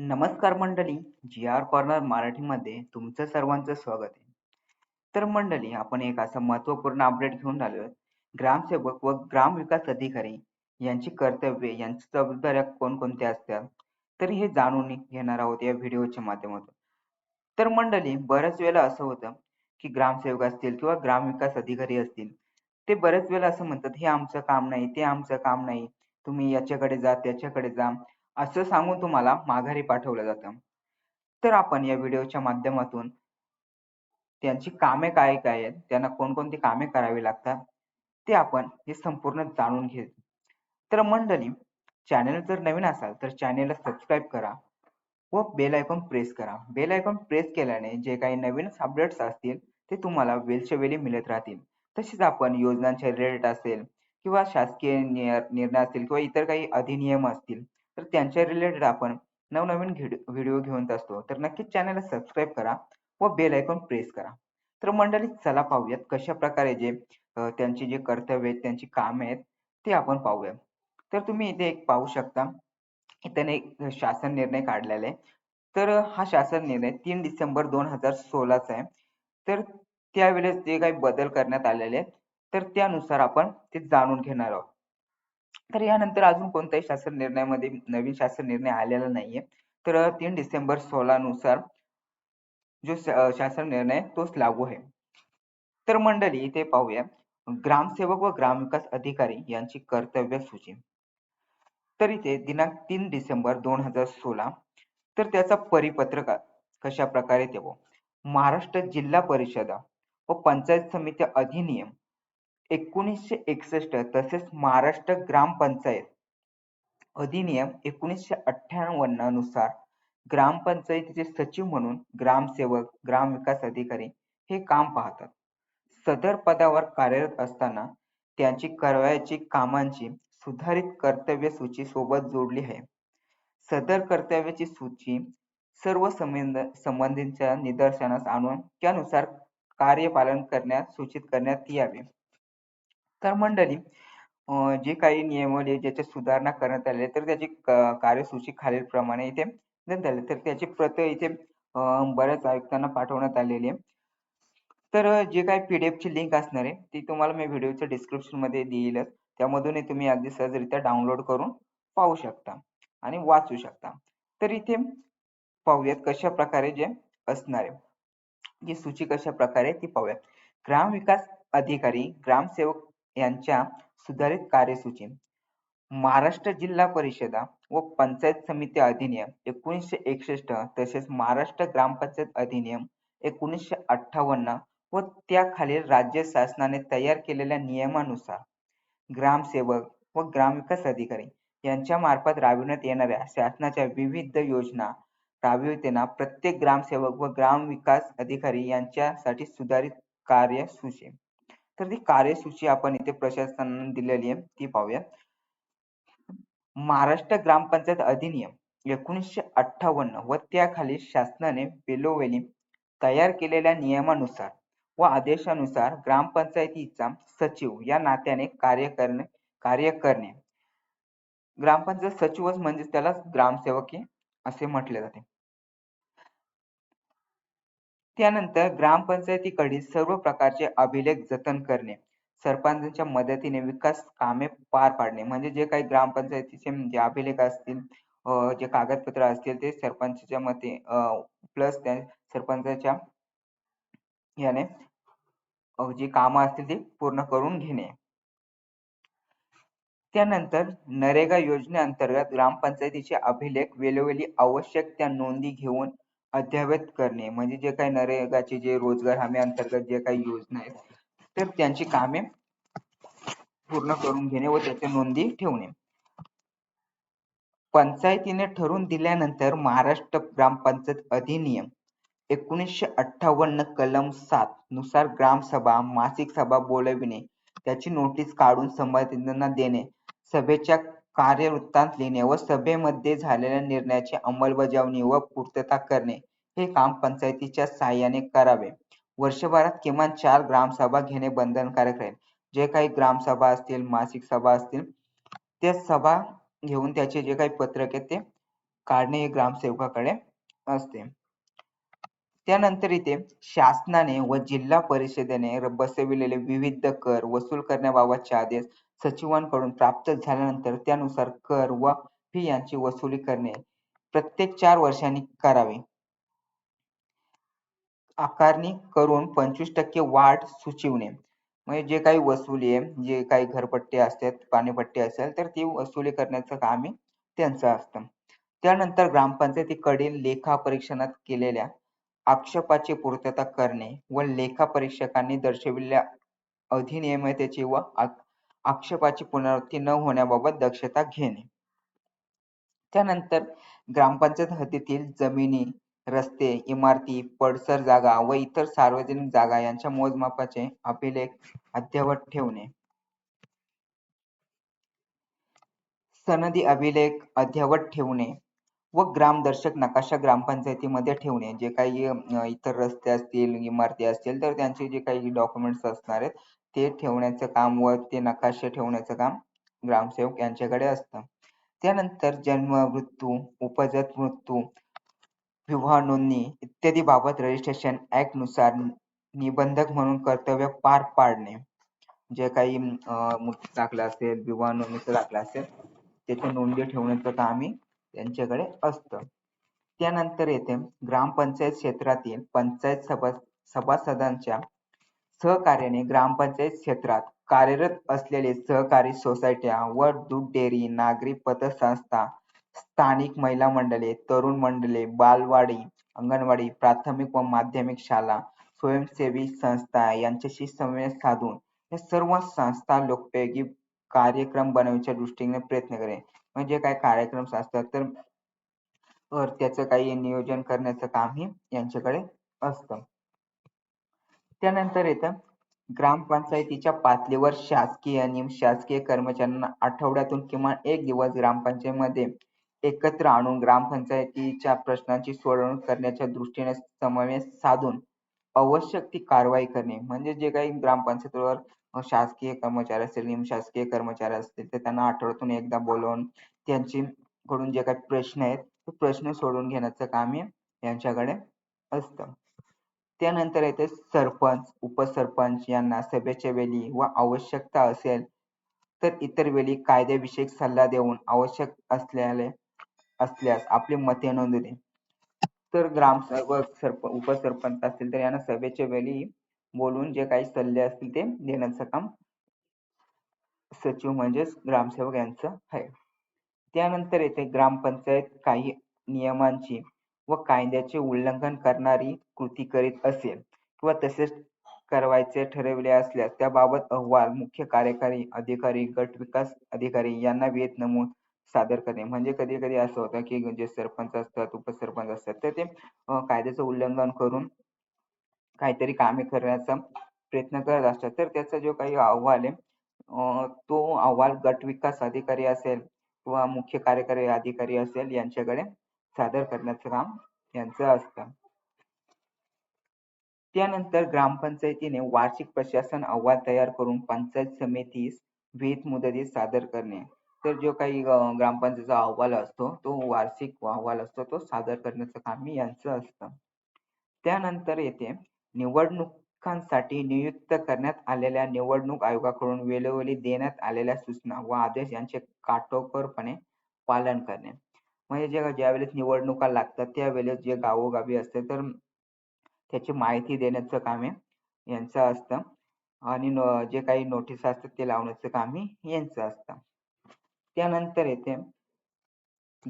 नमस्कार मंडळी जी R corner मराठीमध्ये तुमचं सर्वांचं स्वागत आहे. तर मंडळी आपण एक असं महत्त्वपूर्ण अपडेट घेऊन आलो ग्रामसेवक व ग्राम विकास अधिकारी यांची कर्तव्ये यांची जबाबदाऱ्या कोणकोणत्या असतात? तर हे जाणून घेणार आहोत या व्हिडिओच्या माध्यमातून. तर मंडळी बऱ्याच वेळेला असं होतं की ग्रामसेवक असतील किंवा ग्राम विकास अधिकारी असतील ते बऱ्याच वेळेला असं म्हणतात हे आमचं काम नाही ते आमचं काम नाही. तुम्ही याच्याकडे जा त्याच्याकडे जा. असं सांगून तुम्हाला माघारी पाठवलं जातं. तर आपण या व्हिडिओच्या माध्यमातून त्यांची कामे काय काय आहेत त्यांना कोणकोणती कामे करावी लागतात ते आपण हे संपूर्ण जाणून घे तर मंडळी चॅनल जर नवीन असाल तर चॅनेलला सबस्क्राईब करा व बेल आयकॉन प्रेस करा. बेल आयकॉन प्रेस केल्याने जे काही नवीन अपडेट्स असतील ते तुम्हाला वेळच्या वेळी मिळत राहतील. तसेच आपण योजनांचे रिलेटेड असेल किंवा शासकीय निर्णय असतील किंवा इतर काही अधिनियम असतील तर त्यांच्या रिलेटेड आपण नवनवीन व्हिडिओ घेऊन असतो तर नक्कीच चॅनलला सबस्क्राईब करा व बेल आयकॉन प्रेस करा. तर मंडळी चला पाहूयात कशा प्रकारे जे त्यांची जे कर्तव्य आहेत त्यांची कामे आहेत ते आपण पाहूया. तर तुम्ही इथे एक पाहू शकता त्याने एक शासन निर्णय काढलेला आहे. तर हा शासन निर्णय तीन डिसेंबर दोन हजार सोळाचा आहे. तर त्यावेळेस जे काही बदल करण्यात आलेले आहेत तर त्यानुसार आपण ते जाणून घेणार आहोत. तर यानंतर अजून कोणत्याही शासन निर्णयामध्ये नवीन शासन निर्णय आलेला नाहीये. तर तीन डिसेंबर सोळा नुसार जो शासन निर्णय तोच लागू आहे. तर मंडळी इथे पाहूया. ग्रामसेवक व ग्रामविकास अधिकारी यांची कर्तव्य सूची. तर इथे दिनांक तीन डिसेंबर दोन हजार सोळा तर त्याचा परिपत्रक कशा प्रकारे देवो महाराष्ट्र जिल्हा परिषदा व पंचायत समिती अधिनियम एकोणीसशे एकसष्ट तसेच महाराष्ट्र ग्रामपंचायत अधिनियम एकोणीसशे अठ्ठावन्ननुसार ग्रामपंचायतीचे सचिव म्हणून ग्रामसेवक ग्रामविकास अधिकारी हे काम पाहतात. सदर पदावर कार्यरत असताना त्यांची करावयाची कामांची सुधारित कर्तव्य सूची सोबत जोडली आहे. सदर कर्तव्याची सूची सर्व संबंध संबंधींच्या निदर्शनास आणून त्यानुसार कार्यपालन करण्यास सूचित करण्यात यावे. तर मंडळी जे काही नियमावली ज्याच्या सुधारणा करण्यात आले तर त्याची कार्यसूची खालील प्रमाणे इथे झाली तर त्याची प्रत इथे बऱ्याच आयुक्तांना पाठवण्यात आलेली आहे. तर जे काही पीडीएफ ची लिंक असणार आहे ती तुम्हाला मी व्हिडिओच्या डिस्क्रिप्शनमध्ये देईलच. त्यामधून तुम्ही अगदी सहजरित्या डाउनलोड करून पाहू शकता आणि वाचू शकता. तर इथे पाहूयात कशा प्रकारे जे असणार आहे. जी सूची कशा प्रकारे ती पाहूयात. ग्राम विकास अधिकारी ग्रामसेवक यांच्या सुधारित कार्यसूची. महाराष्ट्र जिल्हा परिषदा व पंचायत समिती अधिनियम एकोणीसशे एकसष्ट तसेच महाराष्ट्र ग्रामपंचायत अधिनियम एकोणीसशे अठ्ठावन्न व त्याखालील राज्य शासनाने तयार केलेल्या नियमानुसार ग्रामसेवक व ग्रामविकास अधिकारी यांच्या मार्फत राबविण्यात येणाऱ्या शासनाच्या विविध योजना राबविताना प्रत्येक ग्रामसेवक व ग्रामविकास अधिकारी यांच्यासाठी सुधारित कार्यसूची. तर ती कार्यसूची आपण इथे प्रशासनाने दिलेली आहे ती पाहूया. महाराष्ट्र ग्रामपंचायत अधिनियम एकोणीसशे अठ्ठावन्न व त्याखाली शासनाने वेळोवेळी तयार केलेल्या नियमानुसार व आदेशानुसार ग्रामपंचायतीचा सचिव या नात्याने कार्य करणे कार्य करणे. ग्रामपंचायत सचिवच म्हणजे त्याला ग्रामसेवक असे म्हटले जाते. त्यानंतर ग्रामपंचायतीकडील सर्व प्रकारचे अभिलेख जतन करणे सरपंचांच्या मदतीने विकास कामे पार पाडणे म्हणजे जे काही ग्रामपंचायतीचे जे अभिलेख असतील जे कागदपत्र असतील ते सरपंचाच्या मते प्लस त्या सरपंचाच्या याने जी कामं असतील ती पूर्ण करून घेणे. त्यानंतर नरेगा योजनेअंतर्गत ग्रामपंचायतीचे अभिलेख वेळोवेळी आवश्यक त्या नोंदी घेऊन अद्ययावत करणे म्हणजे जे काही नरेगाचे जे रोजगार हमी अंतर्गत जे काही योजना आहेत तर त्यांची कामे पूर्ण करून घेणे व त्याच्या नोंदी ठेवणे. पंचायतीने ठरवून दिल्यानंतर महाराष्ट्र ग्रामपंचायत अधिनियम एकोणीसशे अठ्ठावन्न कलम सात नुसार ग्रामसभा मासिक सभा बोलविणे त्याची नोटीस काढून संबंधितांना देणे सभेच्या कार्यवृत्तांत लिहिणे व सभेमध्ये झालेल्या निर्णयाची अंमलबजावणी व पूर्तता करणे हे काम पंचायतीच्या सहाय्याने करावे. वर्षभरात किमान चार ग्रामसभा घेणे बंधनकारक राहील. जे काही ग्रामसभा असतील मासिक सभा असतील त्या सभा घेऊन त्याचे जे काही पत्रक आहे ते काढणे हे ग्रामसेवकाकडे असते. त्यानंतर इथे शासनाने व जिल्हा परिषदेने बसविलेले विविध कर वसूल करण्याबाबतचे आदेश सचिवांकडून प्राप्त झाल्यानंतर त्यानुसार कर व फी यांची वसुली करणे प्रत्येक चार वर्षांनी करावे. आकारणी करून पंचवीस टक्के वाढ सुचविणे. म्हणजे जे काही वसुली आहे जे काही घरपट्टी असतात पाणीपट्टी असेल तर ती वसुली करण्याचं काम त्यांचं असतं. त्यानंतर ग्रामपंचायतीकडील लेखा परीक्षणात केलेल्या आक्षेपाची पूर्तता करणे व लेखा परीक्षकांनी दर्शविलेल्या अधिनियमतेची व आक्षेपाची पुनरावृत्ती न होण्याबाबत दक्षता घेणे. त्यानंतर ग्रामपंचायत हद्दीतील जमिनी रस्ते इमारती पडसर जागा व इतर सार्वजनिक जागा यांच्या मोजमापाचे अभिलेख अद्ययावत ठेवणे. सनदी अभिलेख अद्ययावत ठेवणे व ग्रामदर्शक नकाशा ग्रामपंचायतीमध्ये ठेवणे. जे काही इतर रस्ते असतील इमारती असतील तर त्यांचे जे काही डॉक्युमेंट्स असणार आहेत ते ठेवण्याचं काम व ते नकाशे ठेवण्याचं काम ग्रामसेवक यांच्याकडे असतं. त्यानंतर जन्म मृत्यू उपजत मृत्यू विवाह नोंदणी इत्यादी बाबत रजिस्ट्रेशन ऍक्टनुसार निबंधक म्हणून कर्तव्य पार पाडणे. जे काही मृत्यू दाखला असेल विवाह नोंदणीचा दाखला असेल त्याच्या नोंदी ठेवण्याचं कामही त्यांच्याकडे असतं. त्यानंतर येते ग्रामपंचायत क्षेत्रातील पंचायत सभा सभासदांच्या सहकार्याने ग्रामपंचायत क्षेत्रात कार्यरत असलेले सहकारी सोसायट्या व दूध डेअरी नागरी पतसंस्था स्थानिक महिला मंडळे तरुण मंडळे बालवाडी अंगणवाडी प्राथमिक व माध्यमिक शाळा स्वयंसेवी संस्था यांच्याशी समन्वय साधून या सर्व संस्था लोकोपयोगी कार्यक्रम बनवण्याच्या दृष्टीने प्रयत्न करे. म्हणजे काय कार्यक्रम असतात तर त्याचं काही नियोजन करण्याचं काम ही यांच्याकडे असतं. त्यानंतर येतं ग्रामपंचायतीच्या पातळीवर शासकीय आणि शासकीय कर्मचाऱ्यांना आठवड्यातून किमान एक दिवस ग्रामपंचायतीमध्ये एकत्र आणून ग्रामपंचायतीच्या प्रश्नांची सोडवणूक करण्याच्या दृष्टीने समन्वय साधून आवश्यक ती कारवाई करणे. म्हणजे जे काही ग्रामपंचायतीवर शासकीय कर्मचारी असतील निमशासकीय कर्मचारी असतील तर त्यांना आठवड्यातून एकदा बोलवून त्यांची कडून जे काही प्रश्न आहेत ते प्रश्न सोडवून घेण्याचं काम हे यांच्याकडे असतं. त्यानंतर येते सरपंच उपसरपंच यांना सभेच्या वेळी व आवश्यकता असेल तर इतर वेळी कायद्याविषयक सल्ला देऊन आवश्यक असल्याने असल्यास आपली मते नोंदवणे तर ग्रामसेवक सरप उपसरपंच असतील तर यांना सभेच्या वेळी बोलून जे काही सल्ले असतील ते देण्याचं काम सचिव म्हणजेच ग्रामसेवक यांचं आहे. त्यानंतर येते ग्रामपंचायत काही नियमांची. व कायद्याचे उल्लंघन करणारी कृती करीत असेल किंवा तसेच करवायचे ठरविले असल्यास त्याबाबत अहवाल मुख्य कार्यकारी अधिकारी गट विकास अधिकारी यांना वेद नमूद सादर करणे. म्हणजे कधी कधी असं होतं की जे सरपंच असतात उपसरपंच असतात तर ते कायद्याचं उल्लंघन करून काहीतरी कामे करण्याचा प्रयत्न करत असतात. तर त्याचा जो काही अहवाल आहे तो अहवाल गट विकास अधिकारी असेल किंवा मुख्य कार्यकारी अधिकारी असेल यांच्याकडे सादर करण्याचं काम यांचं असतं. त्यानंतर ग्रामपंचायतीने वार्षिक प्रशासन अहवाल तयार करून पंचायत समितीस विहित मुदतीत सादर करणे. तर जो काही ग्रामपंचायतीचा अहवाल असतो तो वार्षिक अहवाल असतो तो सादर करण्याचं काम यांचं असतं. त्यानंतर येते निवडणुकांसाठी नियुक्त करण्यात आलेल्या निवडणूक आयोगाकडून वेळोवेळी देण्यात आलेल्या सूचना व आदेश यांचे काटोकोरपणे पालन करणे. म्हणजे जे ज्यावेळेस निवडणुका लागतात त्यावेळेस जे गावोगावी असते तर त्याची माहिती देण्याचं काम आहे यांचं असतं. आणि जे काही नोटीस असतात ते लावण्याचं काम यांचं असतं. त्यानंतर येते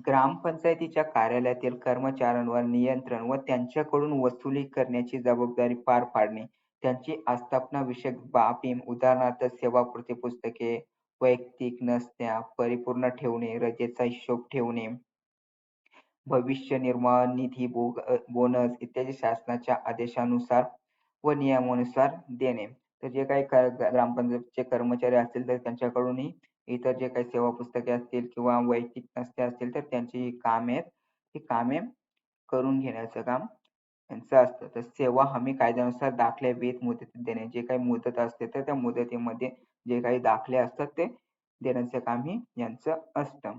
ग्रामपंचायतीच्या कार्यालयातील कर्मचाऱ्यांवर नियंत्रण व त्यांच्याकडून वसुली करण्याची जबाबदारी पार पाडणे त्यांची आस्थापना विषयक बाबी उदाहरणार्थ सेवापूर्ती पुस्तके वैयक्तिक नसत्या परिपूर्ण ठेवणे रजेचा हिशोब ठेवणे भविष्य निर्वाह निधी बोनस इत्यादी शासनाच्या आदेशानुसार व नियमानुसार देणे. तर जे काही ग्रामपंचायतचे कर्मचारी असतील तर त्यांच्याकडूनही इतर जे काही सेवा पुस्तके असतील किंवा वैयक्तिक नसते असतील तर त्यांची कामे आहेत. ती कामे करून घेण्याचं काम यांचं असतं. तर सेवा हमी कायद्यानुसार दाखले वेत मुदतीत देणे. जे काही मुदत असते तर त्या मुदतीमध्ये जे काही दाखले असतात ते देण्याचं काम ही यांचं असतं.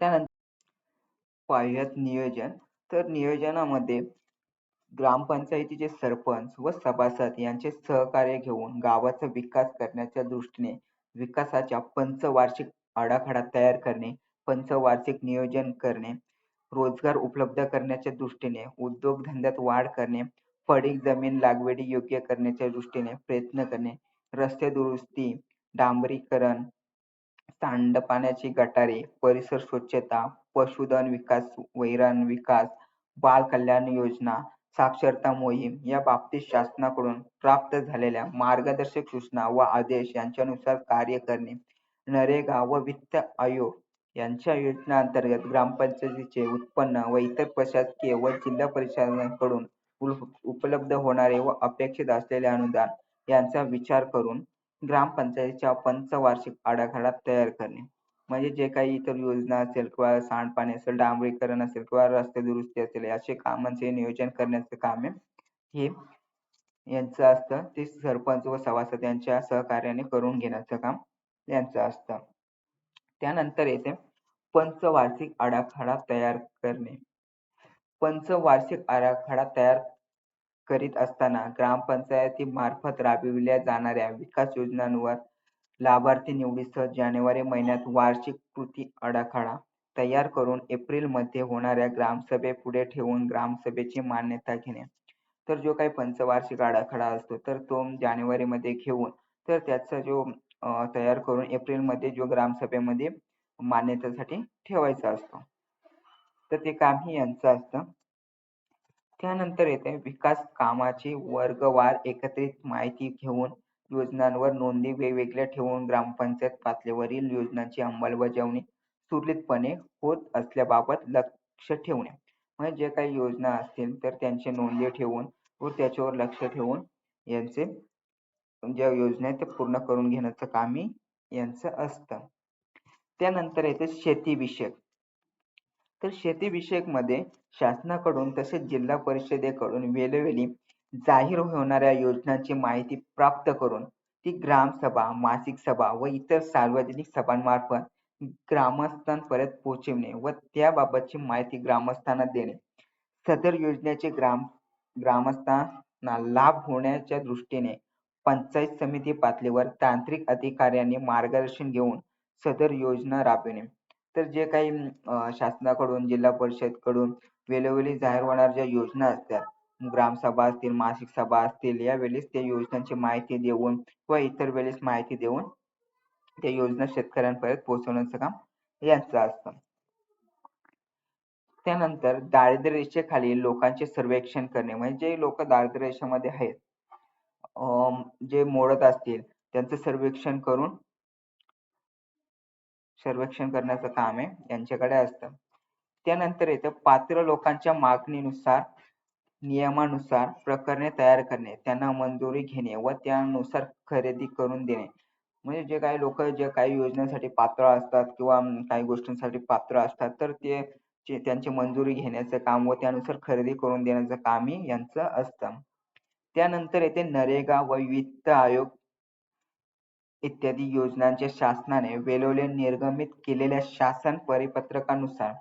त्यानंतर पाह्यत नियोजन. तर नियोजनामध्ये ग्रामपंचायतीचे सरपंच व सभासद यांचे सहकार्य घेऊन गावाचा विकास करण्याच्या दृष्टीने विकासाच्या पंचवार्षिक आराखडा तयार करणे पंचवार्षिक नियोजन करणे रोजगार उपलब्ध करण्याच्या दृष्टीने उद्योगधंद्यात वाढ करणे पडीक जमीन लागवडी योग्य करण्याच्या दृष्टीने प्रयत्न करणे रस्ते दुरुस्ती डांबरीकरण सांडपाण्याची गटारे परिसर स्वच्छता पशुधन विकास वैरण विकास बाल कल्याण योजना साक्षरता मोहीम या बाबतीत शासनाकडून प्राप्त झालेल्या मार्गदर्शक सूचना व आदेश यांच्यानुसार कार्य करणे नरेगा व वित्त आयोग यांच्या योजना अंतर्गत ग्रामपंचायतीचे उत्पन्न व इतर प्रशासकीय व जिल्हा परिषदांकडून उपलब्ध होणारे व अपेक्षित असलेले अनुदान यांचा विचार करून ग्रामपंचायतीच्या पंचवार्षिक आढाखडा तयार करणे. म्हणजे जे काही इतर योजना असेल किंवा सांडपाणी असेल डांबरीकरण असेल किंवा रस्ते दुरुस्ती असेल असे कामांचे नियोजन करण्याचे काम हे यांचं असतं. ते सरपंच व सभासद यांच्या सहकार्याने करून घेण्याचं काम यांचं असतं. त्यानंतर येते पंचवार्षिक आराखडा तयार करणे. पंचवार्षिक आराखडा तयार करीत असताना ग्रामपंचायती मार्फत राबविल्या जाणाऱ्या विकास योजनांवर लाभार्थी निवडीसह जानेवारी महिन्यात वार्षिक कृती आराखडा तयार करून एप्रिलमध्ये होणाऱ्या ग्रामसभेपुढे ठेवून ग्रामसभेची मान्यता घेणे. तर जो काही पंचवार्षिक आराखडा असतो तर तो जानेवारी मध्ये घेऊन तर त्याचा जो तयार करून एप्रिलमध्ये जो ग्रामसभेमध्ये मान्यतेसाठी ठेवायचा असतो. तर ते काम ही यांचं असतं. त्यानंतर येते विकास कामाची वर्गवार एकत्रित माहिती घेऊन योजनांवर नोंदी वेगवेगळ्या ठेवून ग्रामपंचायत पातळीवरील योजनांची अंमलबजावणी सुरळीतपणे होत असल्याबाबत लक्ष ठेवणे. म्हणजे जे काही योजना असतील तर त्यांची नोंदी ठेवून व त्याच्यावर लक्ष ठेवून यांचे ज्या योजना आहेत ते पूर्ण करून घेण्याचं कामही यांचं असतं. त्यानंतर येते शेतीविषयक. तर शेतीविषयकमध्ये शासनाकडून तसेच जिल्हा परिषदेकडून वेळोवेळी जाहीर होणाऱ्या योजनांची माहिती प्राप्त करून ती ग्रामसभा मासिक सभा व इतर सार्वजनिक सभांमार्फत ग्रामस्थांपर्यंत पोहोचविणे व त्याबाबतची माहिती ग्रामस्थांना देणे. सदर योजनेचे ग्राम ग्रामस्थांना लाभ होण्याच्या दृष्टीने पंचायत समिती पातळीवर तांत्रिक अधिकाऱ्यांनी मार्गदर्शन घेऊन सदर योजना राबविणे. तर जे काही शासनाकडून जिल्हा परिषदकडून वेळोवेळी जाहीर होणाऱ्या ज्या योजना असतात ग्रामसभा असतील मासिक सभा असतील यावेळेस त्या योजनांची माहिती देऊन व इतर वेळेस माहिती देऊन त्या योजना शेतकऱ्यांपर्यंत पोहोचवण्याचं काम यांचं असतं. त्यानंतर दारिद्र्य रेषेखालील लोकांचे सर्वेक्षण करणे म्हणजे जे लोक दारिद्र्य रेषेमध्ये आहेत जे मोडत असतील त्यांचं सर्वेक्षण करून सर्वेक्षण करण्याचं काम आहे यांच्याकडे असतं. त्यानंतर येतं पात्र लोकांच्या मागणीनुसार नियमानुसार प्रकरणे तयार करणे त्यांना मंजुरी घेणे व त्यानुसार खरेदी करून देणे. म्हणजे जे काही लोक जे काही योजनेसाठी पात्र असतात किंवा काही गोष्टींसाठी पात्र असतात तर ते त्यांची मंजुरी घेण्याचं काम व त्यानुसार खरेदी करून देण्याचं कामही यांचं असतं. त्यानंतर येते नरेगा व वित्त आयोग. इत्यादी योजनांचे शासनाने वेळोवेळी निर्गमित केलेल्या शासन परिपत्रकानुसार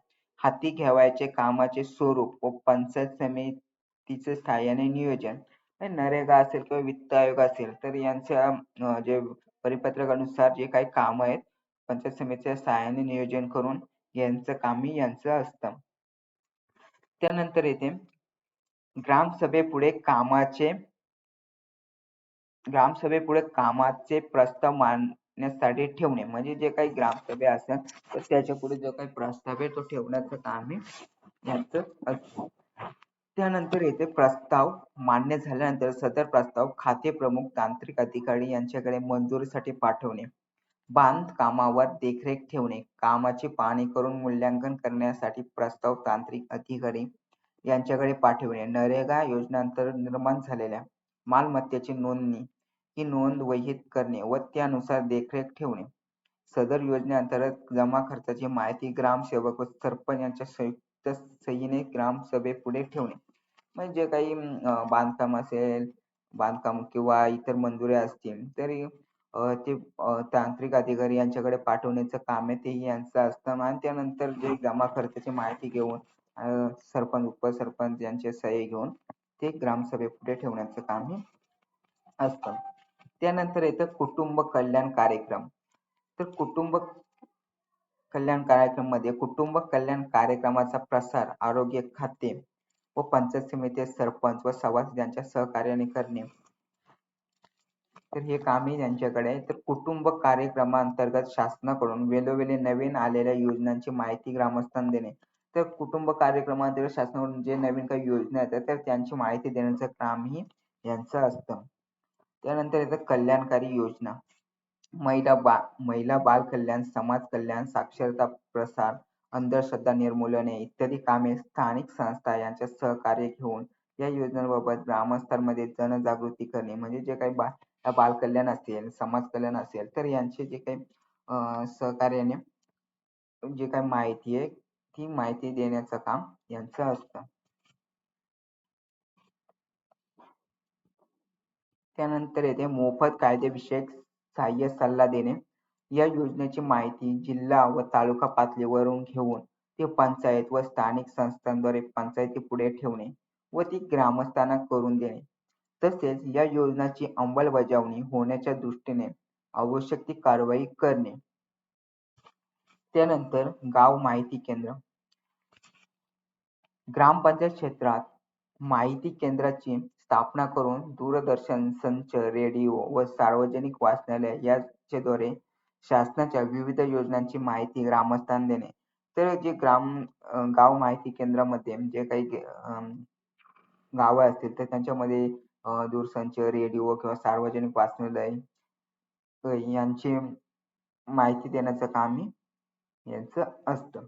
हाती घ्यावयाचे कामाचे स्वरूप व पंचायत समितीचे सहाय्याने नियोजन. नरेगा असेल किंवा वित्त आयोग असेल तर यांच्या जे परिपत्रकानुसार जे काही काम आहेत पंचायत समितीच्या सहाय्याने नियोजन करून यांचं कामही यांचं असतं. त्यानंतर येते ग्रामसभेपुढे कामाचे ग्रामसभेपुढे कामाचे प्रस्ताव मांडण्यासाठी ठेवणे. म्हणजे जे काही ग्रामसभा असेल तर त्याच्या पुढे जो काही प्रस्ताव आहे तो ठेवण्याचं काम आहे यांचं असतं. त्यानंतर येते प्रस्ताव मान्य झाल्यानंतर सदर प्रस्ताव खाते प्रमुख तांत्रिक अधिकारी यांच्याकडे मंजुरीसाठी पाठवणे. बांधकामावर देखरेख ठेवणे. कामाची पाहणी करून मूल्यांकन करण्यासाठी प्रस्ताव तांत्रिक अधिकारी यांच्याकडे पाठवणे. नरेगा योजनेअंतर्गत निर्माण झालेल्या मालमत्तेची नोंदणी ही नोंद वहीत करणे व त्यानुसार देखरेख ठेवणे. सदर योजनेअंतर्गत जमा खर्चाची माहिती ग्रामसेवक व सरपंच यांच्या संयुक्त सहीने ग्रामसभेपुढे ठेवणे. म्हणजे काही बांधकाम असेल बांधकाम किंवा इतर मंजुऱ्या असतील तरी ते तांत्रिक अधिकारी यांच्याकडे पाठवण्याचं काम आहे तेही यांचं असतं आणि त्यानंतर जे जमा खर्चाची माहिती घेऊन सरपंच उपसरपंच यांचे सही घेऊन ते ग्रामसभेपुढे ठेवण्याचं काम हे असतं. त्यानंतर येतं कुटुंब कल्याण कार्यक्रम. तर कुटुंब कल्याण कार्यक्रममध्ये कुटुंब कल्याण कार्यक्रमाचा प्रसार आरोग्य खाते व पंचायत समिती सरपंच व सभासद यांच्या सहकार्याने करणे. तर हे कामही त्यांच्याकडे आहे. तर कुटुंब कार्यक्रमांतर्गत शासनाकडून वेळोवेळी नवीन आलेल्या योजनांची माहिती ग्रामस्थांना देणे. तर कुटुंब कार्यक्रमांतर्गत शासनाकडून जे नवीन काही योजना येतात तर त्यांची माहिती देण्याचं कामही यांचं असतं. त्यानंतर येतं कल्याणकारी योजना. महिला बा महिला बाल कल्याण समाज कल्याण साक्षरता प्रसार अंधश्रद्धा निर्मूलने इत्यादी कामे स्थानिक संस्था यांच्या सहकार्य घेऊन या योजनांबाबत ग्रामस्थांमध्ये जनजागृती करणे म्हणजे जे काही बा बाल कल्याण असेल समाज कल्याण असेल तर यांचे जे काही सहकार्याने जे काही माहिती आहे ती माहिती देण्याचं काम यांचं असतं. त्यानंतर येते मोफत कायदेविषयक सहाय्य सल्ला देणे. या योजनेची माहिती जिल्हा व तालुका पातळीवरून घेऊन ते पंचायत व स्थानिक संस्थांद्वारे पंचायती पुढे ठेवणे व ती ग्रामस्थांना करून देणे. तसेच या योजनाची अंमलबजावणी होण्याच्या दृष्टीने आवश्यक ती कारवाई करणे. त्यानंतर गाव माहिती केंद्र. ग्रामपंचायत क्षेत्रात माहिती केंद्राची स्थापना करून दूरदर्शन संच रेडिओ व सार्वजनिक वाचनालय याच्याद्वारे शासनाच्या विविध योजनांची माहिती ग्रामस्थांना देणे. तर जे ग्राम गाव माहिती केंद्रामध्ये जे काही गावं असतील तर त्यांच्यामध्ये दूरसंच रेडिओ किंवा सार्वजनिक वाचनालय यांची माहिती देण्याचं कामही यांचं असतं.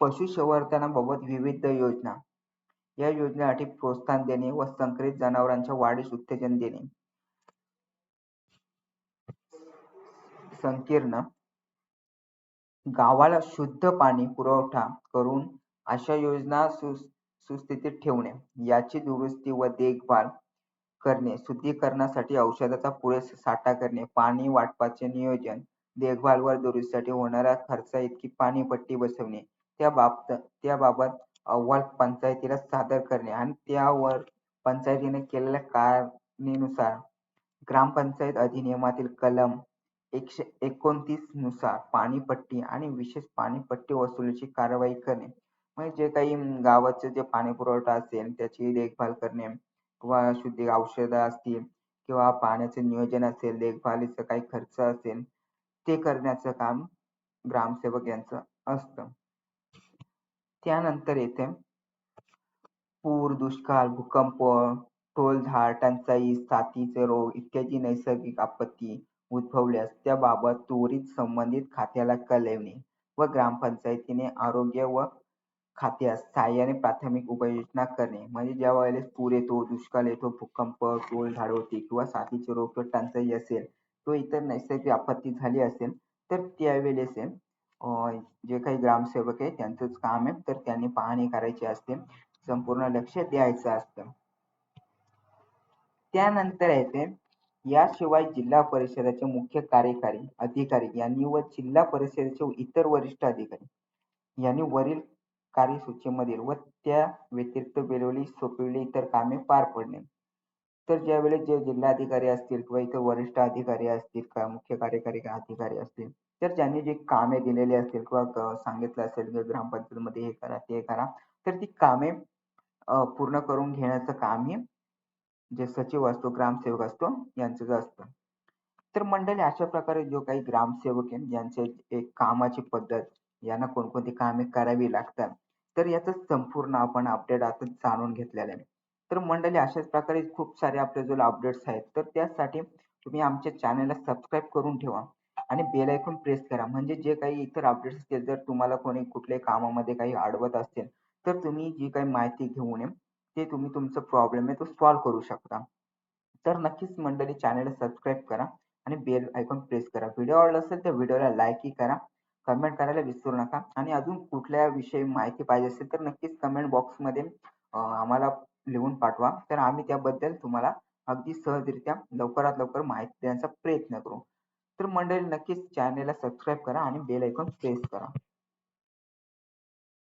पशुसंवर्धनाबाबत विविध योजना. या योजनेसाठी प्रोत्साहन देणे व संकरित जनावरांच्या वाढीस उत्तेजन देणे. संकीर्ण. गावाला शुद्ध पाणी पुरवठा करून अशा योजना सु सुस्थितीत ठेवणे. याची दुरुस्ती व देखभाल करणे. शुद्धीकरणासाठी औषधाचा पुरेसा साठा करणे. पाणी वाटपाचे नियोजन. देखभाल व दुरुस्तीसाठी होणाऱ्या खर्चा इतकी पाणीपट्टी बसवणे त्या बाबत त्याबाबत अहवाल पंचायतीला सादर करणे आणि त्यावर पंचायतीने केलेल्या कारणानुसार ग्रामपंचायत अधिनियमातील कलम एकशे एकोणतीसनुसार पाणीपट्टी आणि विशेष पाणीपट्टी वसुलीची कारवाई करणे. म्हणजे जे काही गावाचे जे पाणी पुरवठा असेल त्याची देखभाल करणे किंवा शुद्धी औषधं असतील किंवा पाण्याचे नियोजन असेल देखभालीचा काही खर्च असेल ते करण्याचं काम ग्रामसेवक यांचं असतं. त्यानंतर येते पूर दुष्काळ भूकंप टोळधाड टंचाई साथीचे रोग इत्यादी नैसर्गिक आपत्ती उद्भवल्यास त्याबाबत त्वरित संबंधित खात्याला कळविणे व ग्रामपंचायतीने आरोग्य व खात्यास सहाय्याने प्राथमिक उपाययोजना करणे. म्हणजे ज्या वेळेस पूर येतो दुष्काळ येतो भूकंप टोळधाड होते किंवा साथीचे रोग किंवा टंचाई असेल किंवा इतर नैसर्गिक आपत्ती झाली असेल तर त्यावेळेस जे काही ग्रामसेवक आहे त्यांचंच काम आहे. तर त्यांनी पाहणी करायची असते. संपूर्ण लक्ष द्यायचं असतं. त्यानंतर येते याशिवाय जिल्हा परिषदेचे मुख्य कार्यकारी अधिकारी यांनी व जिल्हा परिषदेचे इतर वरिष्ठ अधिकारी यांनी वरील कार्यसूचीमधील व त्या व्यतिरिक्त वेळोवेळी सोपविली इतर कामे पार पडणे तर ज्यावेळेस जे जिल्हाधिकारी असतील किंवा इतर वरिष्ठ अधिकारी असतील का मुख्य कार्यकारी अधिकारी असतील तर ज्यांनी जे कामे दिलेली असतील किंवा सांगितलं असेल की ग्रामपंचायतीमध्ये हे करा ते करा तर ती कामे पूर्ण करून घेण्याचं काम हे जे सचिव असतो ग्रामसेवक असतो यांचं असतं. तर मंडळी अशा प्रकारे जो काही ग्रामसेवक आहे यांचे एक कामाची पद्धत यांना कोणकोणती कामे करावी लागतात तर याचं संपूर्ण आपण अपडेट आता जाणून घेतलेलं आहे. तर मंडळी अशाच प्रकारे खूप सारे आपल्या जो अपडेट्स आहेत तर त्यासाठी तुम्ही आमच्या चॅनलला सबस्क्राईब करून ठेवा आणि बेल आयकॉन प्रेस करा. म्हणजे जे काही इतर अपडेट्स असतील जर तुम्हाला कोणी कुठल्याही कामामध्ये काही अडवत असतील तर तुम्ही जी काही माहिती घेऊन ये ते तुम्ही तुमचा प्रॉब्लेम आहे तो सॉल्व्ह करू शकता. तर नक्कीच मंडळी चॅनलला सबस्क्राईब करा आणि बेल आयकॉन प्रेस करा. व्हिडिओ आवडला असेल तर व्हिडिओला लाईकही करा. कमेंट करायला विसरू नका. आणि अजून कुठल्या विषयी माहिती पाहिजे असेल तर नक्कीच कमेंट बॉक्समध्ये आम्हाला लिहून पाठवा. तर आम्ही त्याबद्दल तुम्हाला अगदी सहजरित्या लवकरात लवकर माहिती देण्याचा प्रयत्न करू. तर मंडळी नक्कीच चॅनेलला सबस्क्राईब करा आणि बेल ऐकॉन प्रेस करा.